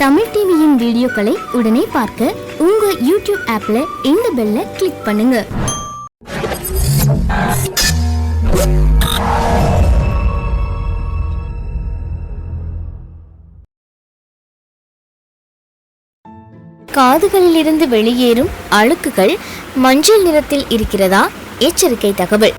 தமிழ் டிவியின் வீடியோக்களை உடனே பார்க்க உங்க யூடியூப் ஆப்ல இந்த பெல்ல கிளிக் பண்ணுங்க. காதுகளிலிருந்து வெளியேறும் அழுக்குகள் மஞ்சள் நிறத்தில் இருக்கிறதா? எச்சரிக்கை தகவல்.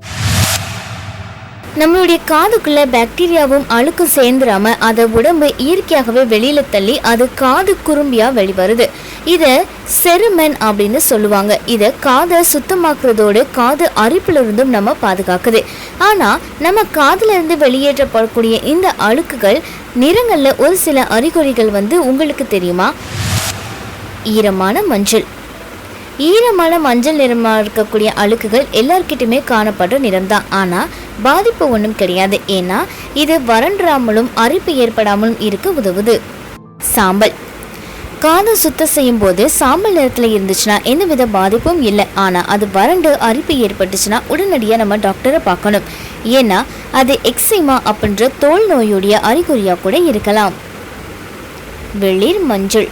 நம்மளுடைய காதுக்குள்ள பாக்டீரியாவும் அழுக்கும் சேர்ந்துடாம அதை உடம்பு இயற்கையாகவே வெளியில தள்ளி அது காது குறும்பியா வெளிவருது. இத செருமன் அப்படின்னு சொல்லுவாங்க. இத காதை சுத்தமாக்குறதோடு காது அரிப்புல இருந்தும் நம்ம பாதுகாக்குது. ஆனா நம்ம காதுல இருந்து வெளியேற்றப்படக்கூடிய இந்த அழுக்குகள் நிறங்கள்ல ஒரு சில அறிகுறிகள் வந்து உங்களுக்கு தெரியுமா? ஈரமான மஞ்சள். ஈரமான மஞ்சள் நிறமாக இருக்கக்கூடிய அழுக்குகள் எல்லார்கிட்டையுமே காணப்படுற நிறம்தான். ஆனால் பாதிப்பு ஒன்றும் கிடையாது. ஏன்னா இது வறண்டாமலும் அரிப்பு ஏற்படாமலும் இருக்க உதவுது. சாம்பல். காதை சுத்தம் செய்யும் போது சாம்பல் நிறத்தில் இருந்துச்சுன்னா எந்தவித பாதிப்பும் இல்லை. ஆனால் அது வறண்டு அரிப்பு ஏற்பட்டுச்சுன்னா உடனடியாக நம்ம டாக்டரை பார்க்கணும். ஏன்னா அது எக்ஸிமா அப்படின்ற தோல் நோயுடைய அறிகுறியாக கூட இருக்கலாம். வெளிர் மஞ்சள்.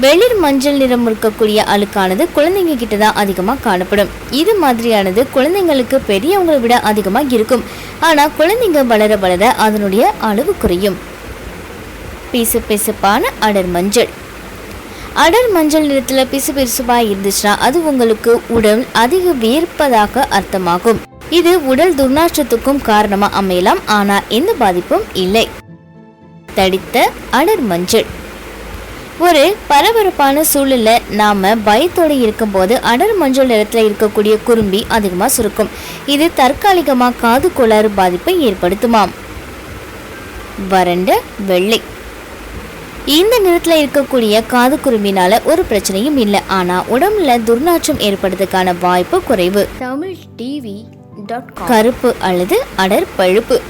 வெளிர் மஞ்சள் நிறம் இருக்கக்கூடிய அழுக்கானது குழந்தைங்க கிட்ட தான் அதிகமாக காணப்படும். இது மாதிரியானது குழந்தைங்களுக்கு பெரியவங்களை விட அதிகமாக இருக்கும். ஆனால் குழந்தைங்க வளர வளர அதனுடைய அளவு குறையும். பிசு பிசுப்பான அடர் மஞ்சள். அடர் மஞ்சள் நிறத்தில் பிசு பிசுப்பாக இருந்துச்சுன்னா அது உங்களுக்கு உடல் அதிக வியர்ப்பதாக அர்த்தமாகும். இது உடல் துர்நாற்றத்துக்கும் காரணமாக அமையலாம். ஆனால் எந்த பாதிப்பும் இல்லை. தடித்த அடர் மஞ்சள். ஒரு பரபரப்பான சூழல்ல நாம பயத்தோடு இருக்கும்போது அடர் மஞ்சள் நிறத்துல இருக்கக்கூடிய குறும்பி அதிகமா சுருக்கும். இது தற்காலிகமா காது கோளாறு பாதிப்பை ஏற்படுத்துமாம். வறண்ட வெள்ளை. இந்த நிறத்துல இருக்கக்கூடிய காது குறும்பினால ஒரு பிரச்சனையும் இல்லை. ஆனா உடம்புல துர்நாற்றம் ஏற்படுறதுக்கான வாய்ப்பு குறைவு. தமிழ் டிவி கருப்பு அல்லது அடர் பழுப்பு.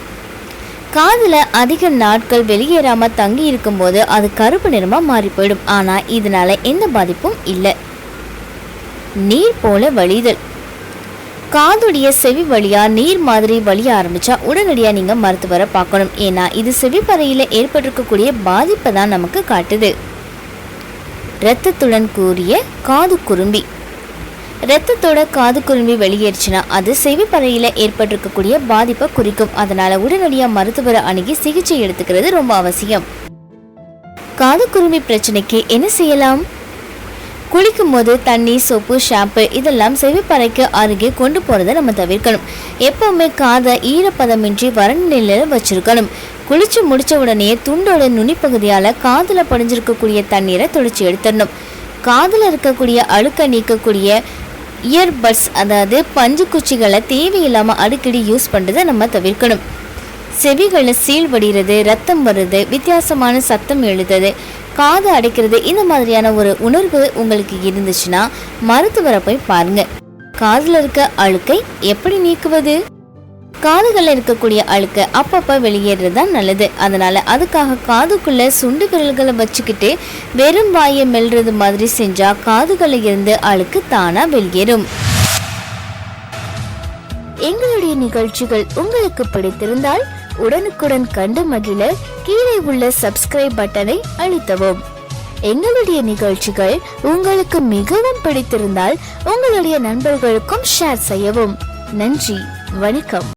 காதில் அதிக நாட்கள் வெளியேறாமல் தங்கி இருக்கும்போது அது கருப்பு நிறமாக மாறி போயிடும் ஆனால் இதனால எந்த பாதிப்பும் இல்லை. நீர் போல வழிதல். காதுடைய செவி வழியாக நீர் மாதிரி வழிய ஆரம்பித்தா உடனடியாக நீங்கள் மருத்துவரை பார்க்கணும். ஏன்னா இது செவிப்பறையில் ஏற்பட்டிருக்கக்கூடிய பாதிப்பை தான் நமக்கு காட்டுது. இரத்தத்துடன் கூறிய காது குறும்பி. ரத்தத்தோட காது குரும்பி வெளியேறுச்சுன்னா அது செவிப்பறையில் ஏற்பட்டிருக்கக்கூடிய பாதிப்பை குறிக்கும். அதனால உடனடியாக மருத்துவரை அணுகி சிகிச்சை எடுத்துக்கிறது ரொம்ப அவசியம். காது குரும்பி பிரச்சனைக்கு என்ன செய்யலாம்? குளிக்கும் போது தண்ணி சோப்பு ஷாம்பு இதெல்லாம் செவிப்பறைக்கு அருகே கொண்டு போறதை நம்ம தவிர்க்கணும். எப்பவுமே காதை ஈரப்பதமின்றி வறண்ட நிலையில வச்சிருக்கணும். குளிச்சு முடிச்ச உடனே துண்டோட நுனிப்பகுதியால காதில் படிஞ்சிருக்கக்கூடிய தண்ணீரை தொளிச்சு எடுத்துடணும். காதில் இருக்கக்கூடிய அழுக்க நீக்கக்கூடிய இயர்பட்ஸ் அதாவது பஞ்சு குச்சிகளை தேவையில்லாமல் அடிக்கடி யூஸ் பண்ணுறதை நம்ம தவிர்க்கணும். செவிகளில் சீல் வடிகிறது ரத்தம் வருது வித்தியாசமான சத்தம் எழுதுது காது அடைக்கிறது இந்த மாதிரியான ஒரு உணர்வு உங்களுக்கு இருந்துச்சுன்னா மருத்துவரை போய் பாருங்க. காதில் இருக்க அழுக்கை எப்படி நீக்குவது? காதுகளில் இருக்கக்கூடிய அழுக்கு அப்பப்போ வெளியேறது தான் நல்லது. அதனால் அதுக்காக காதுக்குள்ளே சுண்டு விரல்களை வச்சுக்கிட்டு வெறும் வாயை மெல்றது மாதிரி செஞ்சால் காதுகளில் இருந்து அழுக்கு தானாக வெளியேறும். எங்களுடைய நிகழ்ச்சிகள் உங்களுக்கு பிடித்திருந்தால் உடனுக்குடன் கண்டு மகிழ கீழே உள்ள சப்ஸ்கிரைப் பட்டனை அழுத்தவும். எங்களுடைய நிகழ்ச்சிகள் உங்களுக்கு மிகவும் பிடித்திருந்தால் உங்களுடைய நண்பர்களுக்கும் ஷேர் செய்யவும். நன்றி வணக்கம்.